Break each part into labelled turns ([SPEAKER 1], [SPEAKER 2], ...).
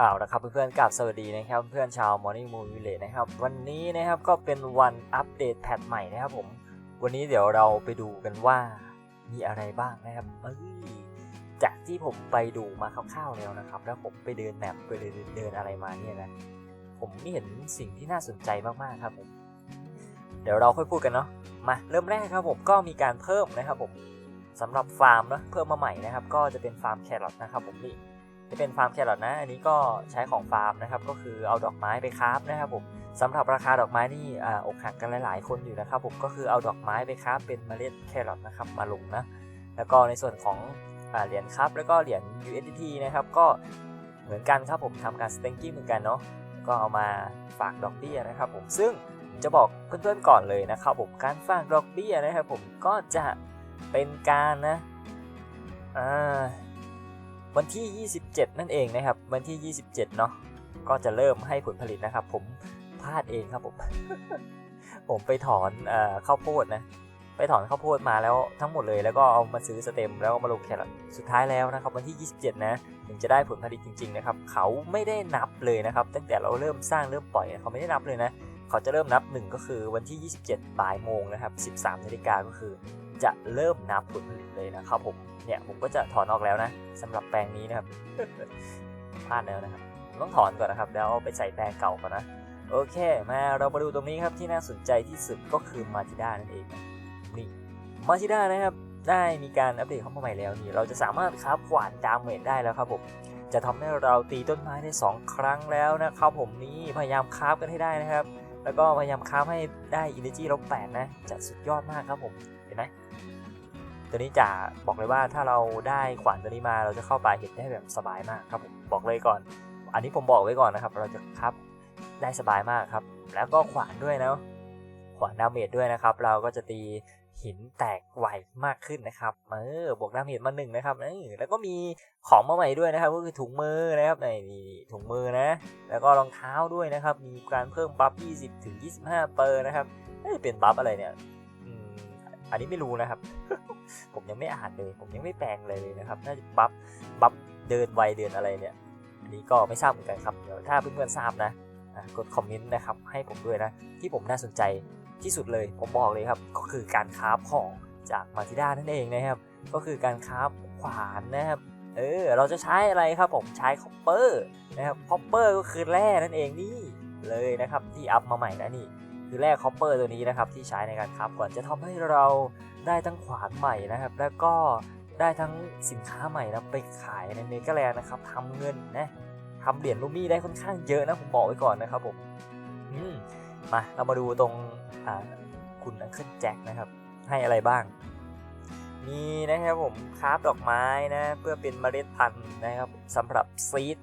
[SPEAKER 1] อ้าวนะครับเพื่อนๆกลับสวัสดีนะครับเพื่อนชาว Morning Moon Village นะครับวันนี้นะครับก็เป็นวันอัปเดตแพทใหม่นะครับผมวันนี้เดี๋ยวเราไปดูกันว่ามีอะไรบ้างนะครับเอ้ยจากที่ผมไปดูมาคร่าวๆแล้วนะครับ แล้วผมไปเดินแมปไปเดินเดินอะไรมาเนี่ยนะผมไม่เห็นสิ่งที่น่าสนใจมากๆครับผมเดี๋ยวเราค่อยพูดกันเนาะมาเริ่มแรกครับผมก็มีการเพิ่มนะครับผมสำหรับฟาร์มนะเพิ่มมาใหม่นะครับ ก็จะเป็นฟาร์มแครอทนะครับผมนี่ จะเป็นฟาร์มแครอทนะ อันนี้ก็ใช้ของฟาร์มนะครับ ก็คือเอาดอกไม้ไปคราฟนะครับผมสำหรับราคาดอกไม้นี่ออกหักกันหลาย ๆ คนอยู่นะครับผมก็คือเอาดอกไม้ไปคราฟเป็นเมล็ดแครอทนะครับมาลงนะแล้วก็ในส่วนของอเหรียญครับแล้วก็เหรียญ USDT นะครับก็เหมือนกันครับผมทำการ staking เหมือนกันเนาะก็เอามาฝากดอกเบี้ยนะครับผมซึ่งจะบอกเพื่อนๆก่อนเลยนะครับผมการฝากดอกเบี้ยนะครับผมก็จะเป็นการนะอ่า วันที่ 27 นั่นเองนะครับ วันที่ 27 เนาะก็จะเริ่มให้ผลผลิตนะครับ ผมพลาดเองครับผม ผมไปถอนเอ่อข้าวโพดนะ ไปถอนข้าวโพดมาแล้วทั้งหมดเลย แล้วก็เอามาซื้อสเต็มแล้วก็มาลงแครอทสุดท้ายแล้วนะครับ วันที่ 27 นะถึงจะได้ผลผลิตจริง ๆ นะครับ เขาไม่ได้นับเลยนะครับ ตั้งแต่เราเริ่มสร้างเริ่มปล่อยเขาไม่ได้นับเลยนะ เขาจะเริ่มนับ 1 ก็คือวันที่ 27บ่ายโมงนะครับ 13นาฬิกาก็คือ จะเริ่มนับผลผลิตเลยนะครับผมเนี่ยผมก็จะถอนออกแล้วนะสำหรับแปลงนี้นะครับพลาดแล้วนะครับต้องถอนก่อนนะครับแล้วเอาไปใส่แปลงเก่าก่อนนะโอเคมาเรามาดูตรงนี้ครับที่น่าสนใจที่สุดก็คือมาติด้านั่นเองนี่มาติด้านะครับได้มีการอัปเดตเข้ามาใหม่แล้วนี่เราจะสามารถคราฟขวานดามเมจได้แล้วครับผมจะทำให้เราตีต้นไม้ได้ 2 ครั้งแล้วนะครับผมนี่พยายามคราฟกันให้ได้นะครับ แล้วก็พยายามคราฟให้ได้ energy ลบแปดนะ จะสุดยอดมากครับผม ไหมตัวนี้จะบอกเลยว่าถ้าเราได้ขวานตัวนี้มาเราจะเข้าป่าเห็ดได้แบบสบายมากครับผมบอกเลยก่อน อันนี้ผมบอกไว้ก่อนนะครับ เราจะครับได้สบายมากครับ แล้วก็ขวานด้วยนะขวานดาเมจด้วยนะครับ เราก็จะตีหินแตกไวมากขึ้นนะครับ เออบวกดาเมจมาหนึ่งนะครับเออแล้วก็มีของมาใหม่ด้วยนะครับ ก็คือถุงมือนะครับนี่นี่ถุงมือนะ แล้วก็รองเท้าด้วยนะครับ มีการเพิ่มบัฟ 20 ถึง 25 เปอร์นะครับเเป็นบัฟอะไรเนี่ย อันนี้ไม่รู้นะครับ ผมยังไม่อ่านเลย ผมยังไม่แปลงเลยเลยนะครับ น่าจะบัฟบัฟเดินไวเดินอะไรเนี่ย อันนี้ก็ไม่ทราบเหมือนกันครับ เดี๋ยวถ้าเพื่อนๆทราบนะกดคอมเมนต์นะครับให้ผมด้วยนะ ที่ผมน่าสนใจที่สุดเลย ผมบอกเลยครับ ก็คือการคราฟของจากมาทิด้านั่นเองนะครับ ก็คือการคราฟขวานนะครับ เออ เราจะใช้อะไรครับผม ใช้คอปเปอร์นะครับ คอปเปอร์ก็คือแร่นั่นเองนี่เลยนะครับ ที่อัพมาใหม่นะนี่ คือแร่คอปเปอร์ตัวนี้นะครับที่ใช้ในการคราฟก่อนจะทำให้เราได้ทั้งขวานใหม่นะครับ แล้วก็ได้ทั้งสินค้าใหม่นะไปขายในเมกาแลนนะครับทำเงินนะทำเหรียญลูมี่ได้ค่อนข้างเยอะนะผมบอกไว้ก่อนนะครับผมอืมมาเรามาดูตรงอ่าคุณอังเคิลแจ็คนะครับ ให้อะไรบ้าง มีนะครับผมคราฟดอกไม้นะ เพื่อเป็นเมล็ดพันธุ์นะครับสำหรับซีด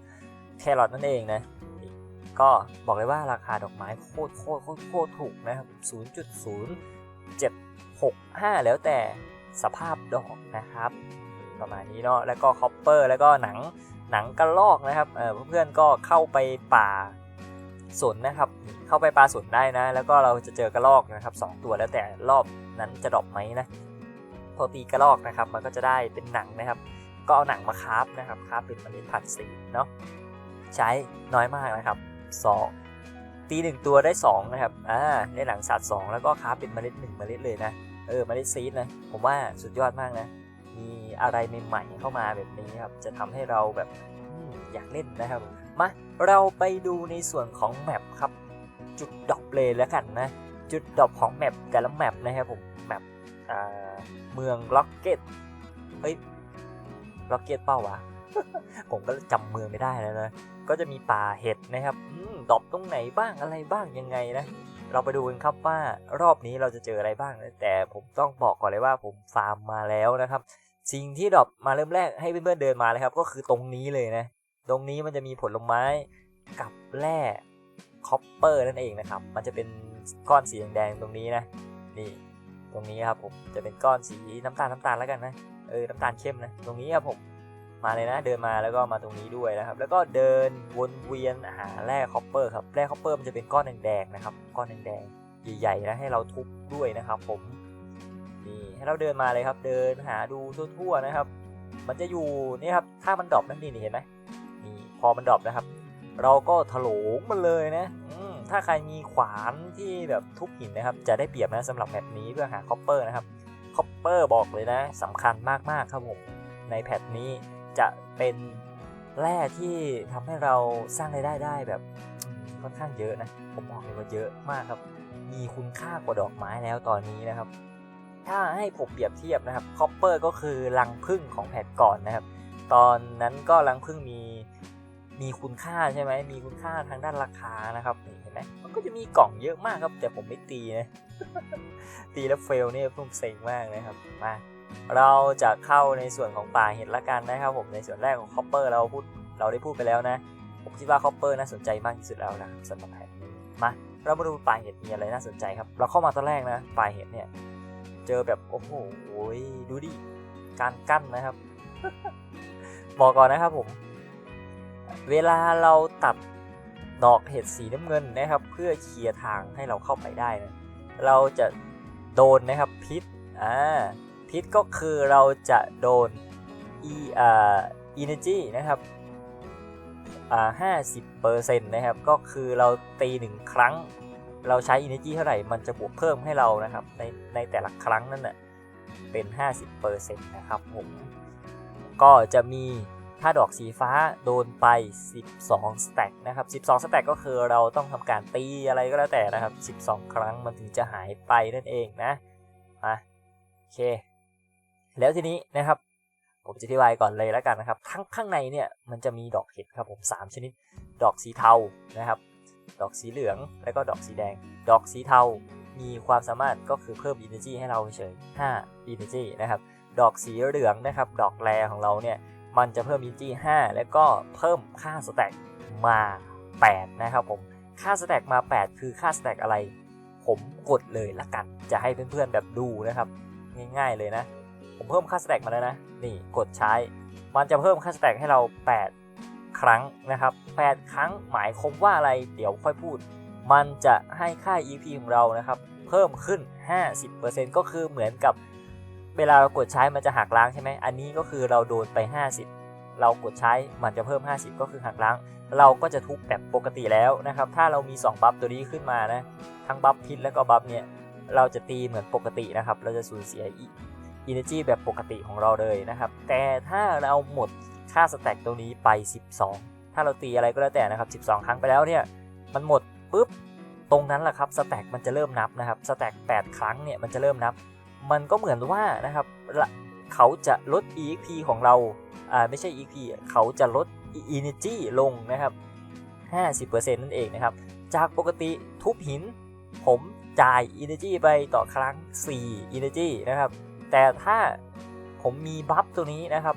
[SPEAKER 1] แครอทนั่นเองนะ ก็บอกเลยว่าราคาดอกไม้โคตรโคตรโคตรโคตรถูกนะครับ0.0765 แล้วแต่สภาพดอกนะครับ ประมาณนี้เนาะแล้วก็คอปเปอร์แล้วก็หนังหนังกระลอกนะครับเออเพื่อนๆก็เข้าไปป่าสนนะครับ เข้าไปป่าสนได้นะ แล้วก็เราจะเจอกระลอกนะครับสองตัวแล้วแต่รอบนั้นจะดรอปไหมนะพอตีกระลอกนะครับ มันก็จะได้เป็นหนังนะครับ ก็เอาหนังมาคราฟนะครับคราฟเป็นเมล็ดพันธุ์สีเนาะใช้น้อยมากนะครับ สองตีหนึ่งตัวได้สองนะครับ อ่า ได้หนังสัตว์สองแล้วก็คราเป็นเมล็ดหนึ่งเมล็ดเลยนะ เออ เมล็ดซีดนะ ผมว่าสุดยอดมากนะ มีอะไรใหม่ๆเข้ามาแบบนี้ครับ จะทำให้เราแบบอยากเล่นนะครับ มา เราไปดูในส่วนของแมปครับ จุดดรอปเลยแล้วกันนะ จุดดรอปของแมปแต่ละแมปนะครับผม แมปเมืองล็อกเก็ต เฮ้ย ล็อกเก็ตเป้าวะ ผมก็จำเมืองไม่ได้แล้วนะ ก็จะมีป่าเห็ดนะครับดอปตรงไหนบ้างอะไรบ้างยังไงนะ เราไปดูกันครับว่ารอบนี้เราจะเจออะไรบ้างนะแต่ผมต้องบอกก่อนเลยว่าผมฟาร์มมาแล้วนะครับ สิ่งที่ดอปมาเริ่มแรกให้เพื่อนๆเดินมาเลยครับ ก็คือตรงนี้เลยนะ ตรงนี้มันจะมีผลไม้กับแร่คอปเปอร์นั่นเองนะครับ มันจะเป็นก้อนสีแดงๆตรงนี้นะ นี่ตรงนี้ครับผมจะเป็นก้อนสีน้ำตาลน้ำตาลแล้วกันนะ เออ น้ำตาลเข้มนะ ตรงนี้ครับผม มาเลยนะเดินมาแล้วก็มาตรงนี้ด้วยนะครับ แล้วก็เดินวนเวียนหาแร่คอปเปอร์ครับแร่คอปเปอร์มันจะเป็นก้อนแดงๆนะครับ ก้อนแดงๆใหญ่ๆนะให้เราทุบด้วยนะครับผมนี่ให้เราเดินมาเลยครับ เดินหาดูทั่วๆนะครับ มันจะอยู่นี่ครับถ้ามันดรอปนั่นนี่เห็นไหมนี่พอมันดรอปนะครับ เราก็ถลงมันเลยนะถ้าใครมีขวานที่แบบทุบหินนะครับ จะได้เปรียบนะสำหรับแพทนี้เพื่อหาคอปเปอร์นะครับคอปเปอร์บอกเลยนะสำคัญมากๆครับผมในแพทนี้ จะเป็นแร่ที่ทำให้เราสร้างรายได้ได้แบบค่อนข้างเยอะนะ ผมบอกเลยว่าเยอะมากครับ มีคุณค่ากว่าดอกไม้แล้วตอนนี้นะครับ ถ้าให้ผมเปรียบเทียบนะครับคอปเปอร์ก็คือรังผึ้งของแพทก่อนนะครับ ตอนนั้นก็รังผึ้งมีมีคุณค่าใช่ไหม มีคุณค่าทางด้านราคานะครับเห็นไหมมันก็จะมีกล่องเยอะมากครับ แต่ผมไม่ตีนะ ตีแล้วเฟลเนี่ยผมเซ็งมากนะครับ มา เราจะเข้าในส่วนของป่าเห็ดละกันนะครับผมในส่วนแรกของคอปเปอร์เราพูดเราได้พูดไปแล้วนะ ผมคิดว่าคอปเปอร์น่าสนใจมากที่สุดแล้วนะสำหรับแพทนี้มาเรามาดูป่าเห็ดมีอะไรน่าสนใจครับ เราเข้ามาตอนแรกนะป่าเห็ดเนี่ยเจอแบบโอ้โหดูดิการกั้นนะครับบอกก่อนนะครับผม เวลาเราตัดดอกเห็ดสีน้ำเงินนะครับ เพื่อเคลียร์ทางให้เราเข้าไปได้นะเราจะโดนนะครับพิษอ่า พิษก็คือเราจะโดนอีอ่า energy นะครับอ่าห้าสิบเปอร์เซ็นต์นะครับ ก็คือเราตีหนึ่งครั้ง เราใช้ energy เท่าไหร่ มันจะบวกเพิ่มให้เรานะครับ ในในแต่ละครั้งนั่นน่ะ เป็น 50%นะครับผม ก็จะมีถ้าดอกสีฟ้าโดนไป 12 สแต็กนะครับ 12 สแต็กก็คือเราต้องทำการตีอะไรก็แล้วแต่นะครับ 12 ครั้งมันถึงจะหายไปนั่นเองนะมาโอเค แล้วทีนี้นะครับผมจะอธิบายก่อนเลยแล้วกันนะครับข้างข้างในเนี่ยมันจะมีดอกเห็ดครับผม 3 ชนิด ดอกสีเทานะครับ ดอกสีเหลืองแล้วก็ดอกสีแดง ดอกสีเทา มีความสามารถก็คือเพิ่ม energy ให้เราเฉย5 energy นะครับ ดอกสีเหลืองนะครับ ดอกแรของเราเนี่ยมันจะเพิ่ม energy 5 แล้วก็เพิ่มค่าสแต็กมา 8 นะครับผม ค่าสแต็กมา 8 คือค่าสแต็กอะไร ผมกดเลยละกัน จะให้เพื่อนๆแบบดูนะครับ ง่ายๆเลยนะ เพิ่มค่าสแต็กมาแล้วนะ นี่กดใช้ มันจะเพิ่มค่าสแต็กให้เรา 8 ครั้งนะครับ 8 ครั้งหมายความว่าอะไรเดี๋ยวค่อยพูด มันจะให้ค่า EP ของเรานะครับ เพิ่มขึ้น 50%ก็คือเหมือนกับเวลาเรากดใช้มันจะหักล้างใช่ไหมอันนี้ก็คือเราโดนไป 50 เรากดใช้มันจะเพิ่ม 50 ก็คือหักล้าง เราก็จะทุบแบบปกติแล้วนะครับ ถ้าเรามี 2 บัฟตัวนี้ขึ้นมานะ ทั้งบัฟพิษแล้วก็บัฟเนี่ย เราจะตีเหมือนปกตินะครับ เราจะสูญเสีย อินเนจีแบบปกติของเราเลยนะครับ แต่ถ้าเราหมดค่าสแต็กตรงนี้ไป 12 ถ้าเราตีอะไรก็แล้วแต่นะครับ 12 ครั้งไปแล้วเนี่ย มันหมดปุ๊บ ตรงนั้นแหละครับสแต็กมันจะเริ่มนับนะครับสแต็ก8 ครั้งเนี่ยมันจะเริ่มนับ มันก็เหมือนว่านะครับเขาจะลด EXP ของเรา อ่าไม่ใช่ EXP เขาจะลด Energy ลงนะครับ 50%นั่นเองนะครับ จากปกติทุบหิน ผมจ่าย Energy ไปต่อครั้ง 4 Energy นะครับ แต่ถ้าผมมีบัฟตัวนี้นะครับ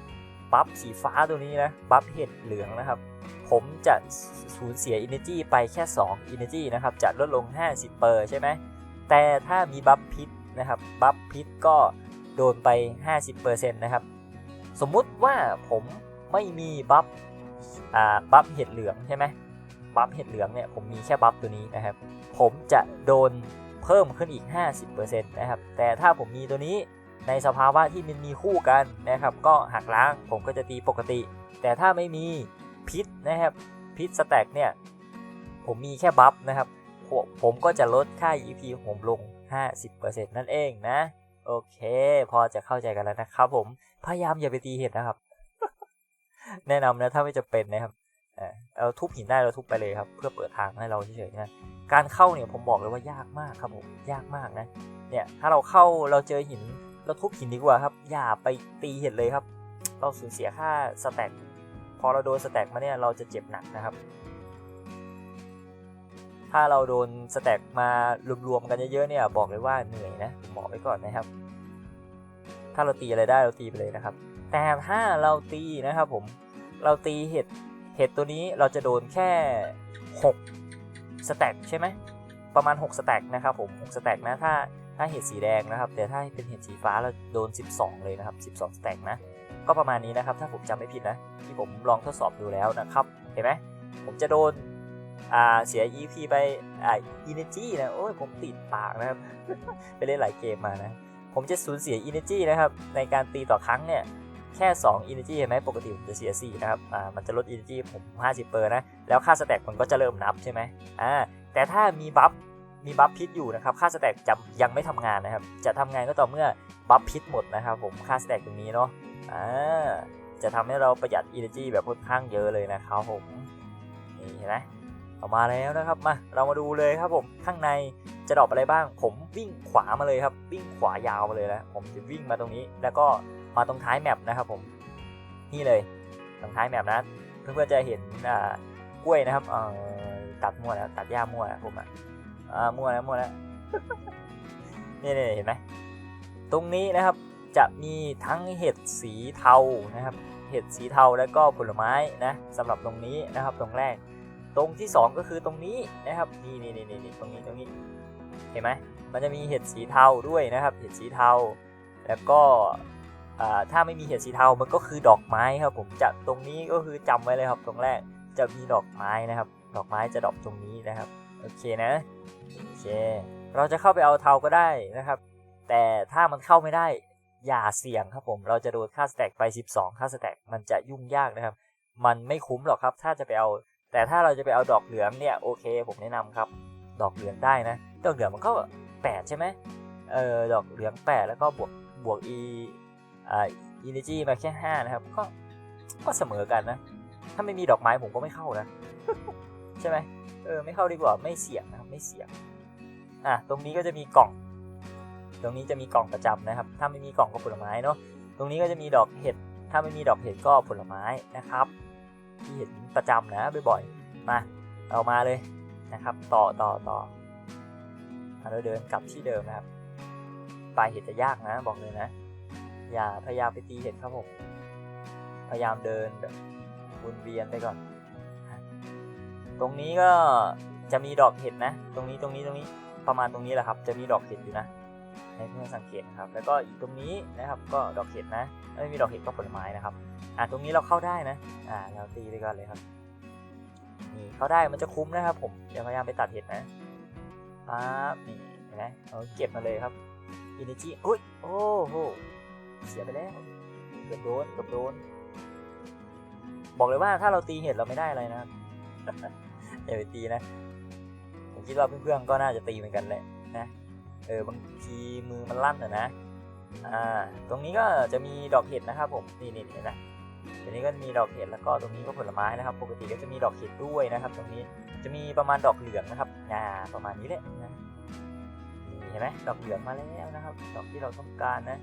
[SPEAKER 1] บัฟสีฟ้าตัวนี้นะ บัฟเห็ดเหลืองนะครับ ผมจะสูญเสีย Energy ไปแค่ 2 Energy นะครับ จะลดลง 50เปอร์ใช่ไหม แต่ถ้ามีบัฟพิษนะครับ บัฟพิษก็โดนไป 50%นะครับ สมมุติว่าผมไม่มีบัฟอ่าบัฟเห็ดเหลืองใช่ไหมบัฟเห็ดเหลืองเนี่ยผมมีแค่บัฟตัวนี้นะครับ ผมจะโดนเพิ่มขึ้นอีก 50%นะครับ แต่ถ้าผมมีตัวนี้ ในสภาวะที่มันมีคู่กันนะครับ ก็หักล้างผมก็จะตีปกติ แต่ถ้าไม่มีพิษนะครับพิษสแต็กเนี่ยผมมีแค่บัฟนะครับผมก็จะลดค่า EP ของผมลง 50%นั่นเองนะ โอเค พอจะเข้าใจกันแล้วนะครับผมพยายามอย่าไปตีเห็ดนะครับ แนะนำนะถ้าไม่จะเป็นนะครับเออเราทุบหินได้เราทุบไปเลยครับ เพื่อเปิดทางให้เราเฉยๆนะการเข้าเนี่ยผมบอกเลยว่ายากมากครับผมยากมากนะเนี่ยถ้าเราเข้าเราเจอหิน เราทุบหินดีกว่าครับ อย่าไปตีเห็ดเลยครับ เราสูญเสียค่าสแต็กพอเราโดนสแต็กมาเนี่ยเราจะเจ็บหนักนะครับ ถ้าเราโดนสแต็กมารวมๆกันเยอะๆเนี่ยบอกเลยว่าเหนื่อยนะบอกไว้ก่อนนะครับ ถ้าเราตีอะไรได้เราตีไปเลยนะครับ แต่ถ้าเราตีนะครับผมเราตีเห็ดเห็ดตัวนี้เราจะโดนแค่ 6 สแต็กใช่ไหมประมาณ 6 สแต็กนะครับผม 6 สแต็กนะ ถ้า ถ้าเห็ดสีแดงนะครับ แต่ถ้าเป็นเห็ดสีฟ้าเราโดน 12 เลยนะครับ 12สแต็กนะ ก็ประมาณนี้นะครับ ถ้าผมจำไม่ผิดนะ ที่ผมลองทดสอบดูแล้วนะครับ เห็นไหมผมจะโดนเสีย EP ไปอ่า Energy นะโอ้ยผมติดปากนะครับ ไปเล่นหลายเกมมานะ ผมจะสูญเสีย Energy นะครับ ในการตีต่อครั้งเนี่ย แค่ 2 energy เห็นไหมปกติผมจะเสีย 4 นะครับ อ่า มันจะลด energy ผม 50เปอร์นะ แล้วค่าสแต็กมันก็จะเริ่มนับใช่ไหมอ่า แต่ถ้ามีบัฟ มีบัฟพิษอยู่นะครับ ค่าสแต็กจะยังไม่ทำงานนะครับ จะทำงานก็ต่อเมื่อบัฟพิษหมดนะครับ ผมค่าสแต็กตรงนี้เนาะอ่าจะทำให้เราประหยัด energy แบบค่อนข้างเยอะเลยนะครับผมนี่เห็นไหมออกมาแล้วนะครับมาเรามาดูเลยครับผมข้างในจะดรอปอะไรบ้าง ผมวิ่งขวามาเลยครับ วิ่งขวายาวมาเลยนะผมจะวิ่งมาตรงนี้ แล้วก็มาตรงท้ายแมปนะครับผมนี่เลยตรงท้ายแมปนะเพื่อนๆจะเห็นอ่ากล้วยนะครับตัดมั่วแล้วตัดหญ้ามั่วนะผมอะ อ่ามั่วแล้วมั่วแล้วนี่นี่เห็นไหมตรงนี้นะครับจะมีทั้งเห็ดสีเทานะครับ เห็ดสีเทาแล้วก็ผลไม้นะสำหรับตรงนี้นะครับตรงแรก ตรงที่ 2 ก็คือตรงนี้นะครับนี่นี่นี่นี่ตรงนี้ตรงนี้เห็นไหมมันจะมีเห็ดสีเทาด้วยนะครับ เห็ดสีเทา แล้วก็ถ้าไม่มีเห็ดสีเทามันก็คือดอกไม้ครับผมจะตรงนี้ก็คือจำไว้เลยครับตรงแรกจะมีดอกไม้นะครับ ดอกไม้จะดอกตรงนี้นะครับโอเคนะ เค เราจะเข้าไปเอาเทาก็ได้นะครับ แต่ถ้ามันเข้าไม่ได้อย่าเสี่ยงครับผม เราจะโดนค่าสแต็กไป 12 ค่าสแต็กมันจะยุ่งยากนะครับ มันไม่คุ้มหรอกครับ ถ้าจะไปเอา แต่ถ้าเราจะไปเอาดอกเหลืองเนี่ยโอเค ผมแนะนำครับ ดอกเหลืองได้นะ ดอกเหลืองมันก็8ใช่ไหมเออดอกเหลือง 8 แล้วก็บวกบวก e อ่า energy มาแค่ 5 นะครับ ก็ก็เสมอกันนะ ถ้าไม่มีดอกไม้ผมก็ไม่เข้านะ ใช่ไหมเออไม่เข้าดีกว่าไม่เสี่ยงนะครับไม่เสี่ยง อะตรงนี้ก็จะมีกล่อง ตรงนี้จะมีกล่องประจำนะครับ ถ้าไม่มีกล่องก็ผลไม้เนาะตรงนี้ก็จะมีดอกเห็ด ถ้าไม่มีดอกเห็ดก็ผลไม้นะครับ ที่เห็นประจำนะบ่อยๆมาเอามาเลยนะครับ ต่อต่อต่อเราเดินกลับที่เดิมนะครับปลายเห็ดจะยากนะบอกเลยนะ อย่าพยายามไปตีเห็ดครับผมพยายามเดินแบบวนเวียนไปก่อน ตรงนี้ก็จะมีดอกเห็ดนะ ตรงนี้ตรงนี้ตรงนี้ ประมาณตรงนี้แหละครับ จะมีดอกเห็ดอยู่นะให้เพื่อนสังเกตนะครับ แล้วก็อีกตรงนี้นะครับ ก็ดอกเห็ดนะไม่มีดอกเห็ดก็ผลไม้นะครับ อ่าตรงนี้เราเข้าได้นะ อ่าเราตีไปก่อนเลยครับ นี่เข้าได้มันจะคุ้มนะครับ ผมอย่าพยายามไปตัดเห็ดนะปั๊บนี่เห็นไหมเอาเก็บมาเลยครับ energy อุ้ยโอ้โหเสียไปแล้วเกือบโดนเกือบโดน บอกเลยว่าถ้าเราตีเห็ดเราไม่ได้อะไรนะครับอย่าไปตีนะ ผมคิดว่าเพื่อนๆก็น่าจะตีเหมือนกันแหละนะเออบางทีมือมันลั่นอะนะอ่าตรงนี้ก็จะมีดอกเห็ดนะครับ ผมนี่นี่เห็นไหมตรงนี้ก็มีดอกเห็ดแล้วก็ตรงนี้ก็ผลไม้นะครับ ปกติก็จะมีดอกเห็ดด้วยนะครับ ตรงนี้จะมีประมาณดอกเหลืองนะครับอ่าประมาณนี้แหละนะนี่เห็นไหมดอกเหลืองมาแล้วนะครับ ดอกที่เราต้องการนะ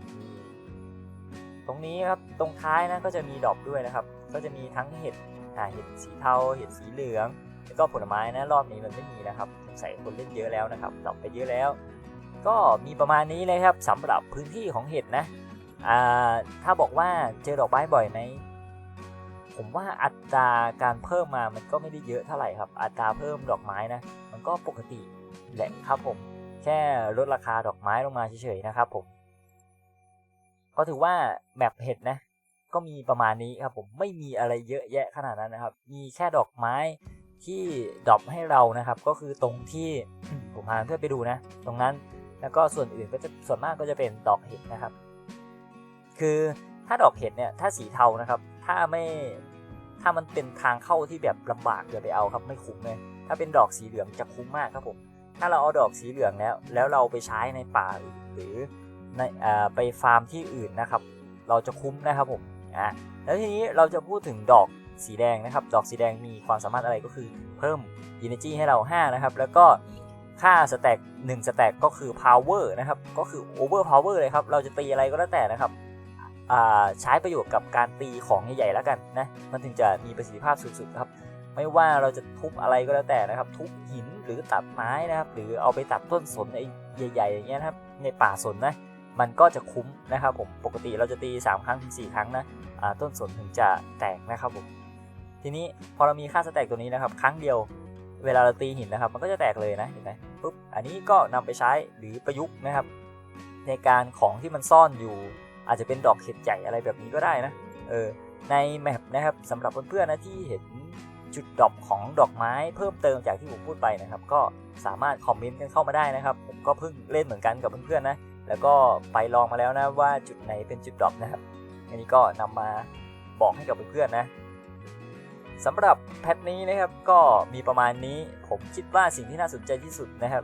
[SPEAKER 1] ตรงนี้ครับตรงท้ายนะก็จะมีดอกด้วยนะครับ ก็จะมีทั้งเห็ดเห็ดสีเทาเห็ดสีเหลือง แล้วก็ผลไม้นะรอบนี้มันไม่มีนะครับสงสัยคนเล่นเยอะแล้วนะครับดอกไปเยอะแล้ว ก็มีประมาณนี้เลยครับสำหรับพื้นที่ของเห็ดนะถ้าบอกว่าเจอดอกไม้บ่อยไหมผมว่าอัตราการเพิ่มมามันก็ไม่ได้เยอะเท่าไหร่ครับ อัตราเพิ่มดอกไม้นะมันก็ปกติแหละครับผมแค่ลดราคาดอกไม้ลงมาเฉยๆนะครับผมก็ถือว่าแมปเห็ดนะก็มีประมาณนี้ครับผมไม่มีอะไรเยอะแยะขนาดนั้นนะครับ มีแค่ดอกไม้ ที่ดรอปให้เรานะครับ ก็คือตรงที่ผมพาเพื่อนไปดูนะ ตรงนั้นแล้วก็ส่วนอื่นก็จะส่วนมากก็จะเป็นดอกเห็ดนะครับ คือถ้าดอกเห็ดเนี่ยถ้าสีเทานะครับ ถ้าไม่ถ้ามันเป็นทางเข้าที่แบบลำบากอย่าไปเอาครับไม่คุ้มเลยถ้าเป็นดอกสีเหลืองจะคุ้มมากครับผมถ้าเราเอาดอกสีเหลืองแล้ว แล้วเราไปใช้ในป่าอื่นหรือในอ่าไปฟาร์มที่อื่นนะครับ เราจะคุ้มนะครับผมอะแล้วทีนี้เราจะพูดถึงดอก สีแดงนะครับ ดอกสีแดงมีความสามารถอะไรก็คือเพิ่ม energy ให้เรา 5 นะครับ แล้วก็ค่าสแต็ก1สแต็กก็คือ power นะครับ ก็คือ over power เลยครับ เราจะตีอะไรก็แล้วแต่นะครับใช้ประโยชน์กับการตีของใหญ่ๆแล้วกันนะ มันถึงจะมีประสิทธิภาพสุดๆครับ ไม่ว่าเราจะทุบอะไรก็แล้วแต่นะครับ ทุบหินหรือตัดไม้นะครับ หรือเอาไปตัดต้นสนใหญ่ๆอย่างเงี้ยนะครับ ในป่าสนนะ มันก็จะคุ้มนะครับผม ปกติเราจะตี 3 ครั้งถึง4ครั้งนะต้นสนถึงจะแตกนะครับผม ทีนี้พอเรามีค่าสแต็กตัวนี้นะครับ ครั้งเดียวเวลาเราตีหินนะครับ มันก็จะแตกเลยนะเห็นไหมปุ๊บอันนี้ก็นำไปใช้หรือประยุกต์นะครับ ในการของที่มันซ่อนอยู่ อาจจะเป็นดอกเห็ดใหญ่อะไรแบบนี้ก็ได้นะเออในแมปนะครับสำหรับเพื่อนๆนะที่เห็นจุดดรอปของดอกไม้เพิ่มเติมจากที่ผมพูดไปนะครับ ก็สามารถคอมเมนต์กันเข้ามาได้นะครับ ผมก็เพิ่งเล่นเหมือนกันกับเพื่อนๆนะแล้วก็ไปลองมาแล้วนะว่าจุดไหนเป็นจุดดรอปนะครับ อันนี้ก็นำมาบอกให้กับเพื่อนๆนะ สำหรับแพทนี้นะครับก็มีประมาณนี้ผมคิดว่าสิ่งที่น่าสนใจที่สุดนะครับ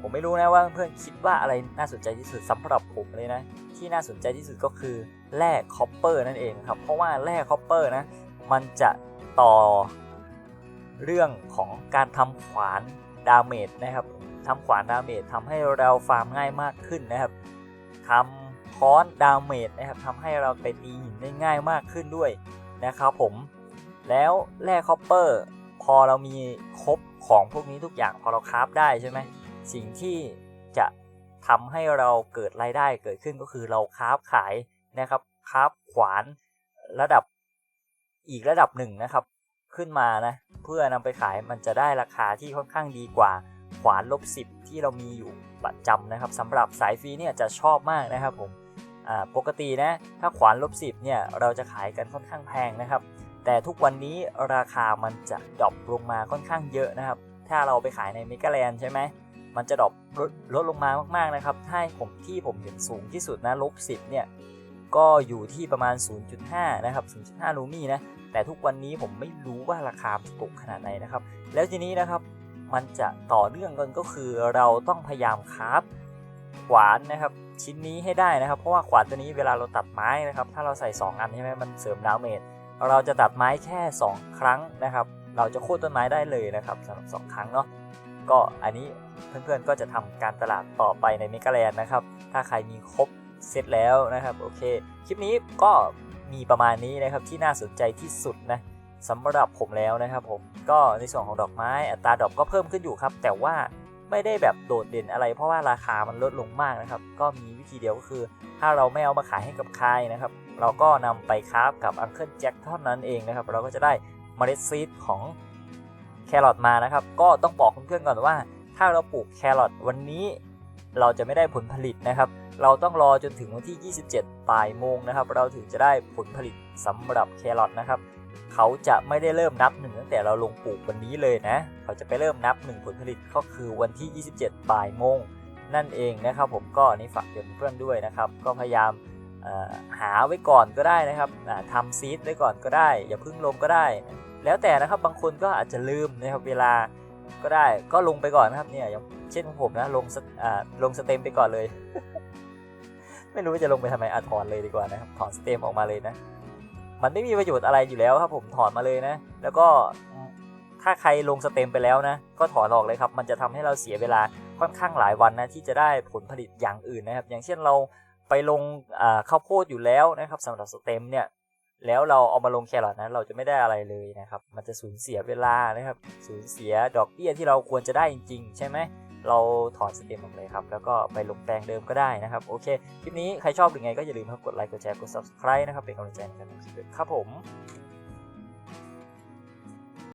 [SPEAKER 1] ผมไม่รู้นะว่าเพื่อนคิดว่าอะไรน่าสนใจที่สุดสำหรับผมเลยนะ ที่น่าสนใจที่สุดก็คือแร่คอปเปอร์นั่นเองครับ เพราะว่าแร่คอปเปอร์นะมันจะต่อเรื่องของการทำขวานดาเมจนะครับทำขวานดาเมจทำให้เราฟาร์มง่ายมากขึ้นนะครับทำค้อนดาเมจนะครับทำให้เราไปตีหินได้ง่ายมากขึ้นด้วยนะครับผม แล้วแร่คอปเปอร์พอเรามีครบของพวกนี้ทุกอย่างพอเราคราฟได้ใช่ไหมสิ่งที่จะทำให้เราเกิดรายได้เกิดขึ้นก็คือเราคราฟขายนะครับคราฟขวานระดับอีกระดับหนึ่งนะครับ ขึ้นมานะเพื่อนำไปขายมันจะได้ราคาที่ค่อนข้างดีกว่าขวานลบสิบที่เรามีอยู่ประจำนะครับสำหรับสายฟรีเนี่ยจะชอบมากนะครับผมปกตินะถ้าขวานลบสิบเนี่ยเราจะขายกันค่อนข้างแพงนะครับ แต่ทุกวันนี้ราคามันจะดรอปลงมาค่อนข้างเยอะนะครับ ถ้าเราไปขายในเมกาแลนใช่ไหมมันจะดรอปลดลดลงมามากๆนะครับ ถ้าผมที่ผมเห็นสูงที่สุดนะลบสิบเนี่ยก็อยู่ที่ประมาณ 0.5 นะครับ 0.5 ลูมี่นะ แต่ทุกวันนี้ผมไม่รู้ว่าราคาตกขนาดไหนนะครับ แล้วทีนี้นะครับ มันจะต่อเนื่องกันก็คือเราต้องพยายามคราฟขวานนะครับ ชิ้นนี้ให้ได้นะครับ เพราะว่าขวานตัวนี้เวลาเราตัดไม้นะครับ ถ้าเราใส่ 2 อันใช่ไหมมันเสริมดาเมจ เราจะตัดไม้แค่ 2 ครั้งนะครับ เราจะโค่นต้นไม้ได้เลยนะครับสำหรับสองครั้งเนาะก็อันนี้เพื่อนๆก็จะทำการตลาดต่อไปในเมกาแลนนะครับ ถ้าใครมีครบเสร็จแล้วนะครับโอเค คลิปนี้ก็มีประมาณนี้นะครับที่น่าสนใจที่สุดนะสำหรับผมแล้วนะครับผมก็ในส่วนของดอกไม้อัตราดอกก็เพิ่มขึ้นอยู่ครับ แต่ว่า ไม่ได้แบบโดดเด่นอะไร เพราะว่าราคามันลดลงมากนะครับ ก็มีวิธีเดียวก็คือ ถ้าเราไม่เอามาขายให้กับใครนะครับ เราก็นำไปคราฟกับอังเคิลแจ็คเท่านั้นเองนะครับ เราก็จะได้เมล็ดซีดของแครอทมานะครับ ก็ต้องบอกเพื่อนๆก่อนว่า ถ้าเราปลูกแครอทวันนี้เราจะไม่ได้ผลผลิตนะครับ เราต้องรอจนถึงวันที่ 27บ่ายโมงนะครับ เราถึงจะได้ผลผลิตสำหรับแครอทนะครับ เขาจะไม่ได้เริ่มนับหนึ่งตั้งแต่เราลงปลูกวันนี้เลยนะ เขาจะไปเริ่มนับหนึ่งผลผลิตก็คือวันที่ 27 บ่ายโมงนั่นเองนะครับผมก็นี่ฝากเตือนเพื่อนด้วยนะครับ ก็พยายามหาไว้ก่อนก็ได้นะครับทำซีดไว้ก่อนก็ได้ อย่าพึ่งลงก็ได้ แล้วแต่นะครับบางคนก็อาจจะลืมนะครับเวลาก็ได้ก็ลงไปก่อนนะครับเนี่ยอย่างเช่นของผมนะลงสอ่าลงสเต็มไปก่อนเลย ไม่รู้ว่าจะลงไปทำไมอะถอนเลยดีกว่านะครับถอนสเต็มออกมาเลยนะ มันไม่มีประโยชน์อะไรอยู่แล้วครับผมถอนมาเลยนะ แล้วก็ถ้าใครลงสเต็มไปแล้วนะ ก็ถอนออกเลยครับ มันจะทำให้เราเสียเวลาค่อนข้างหลายวันนะที่จะได้ผลผลิตอย่างอื่นนะครับ อย่างเช่นเราไปลงข้าวโพดอยู่แล้วนะครับสำหรับสเต็มเนี่ยแล้วเราเอามาลงแครอทนะเราจะไม่ได้อะไรเลยนะครับ มันจะสูญเสียเวลานะครับ สูญเสียดอกเบี้ยที่เราควรจะได้จริง ๆ ใช่ไหม เราถอดสเต็มออกเลยครับ แล้วก็ไปลงแปลงเดิมก็ได้นะครับ โอเค คลิปนี้ใครชอบหรือไงก็อย่าลืมครับกดไลค์ กดแชร์ กด subscribe นะครับ เป็นกำลังใจในการทำคลิปด้วยครับผม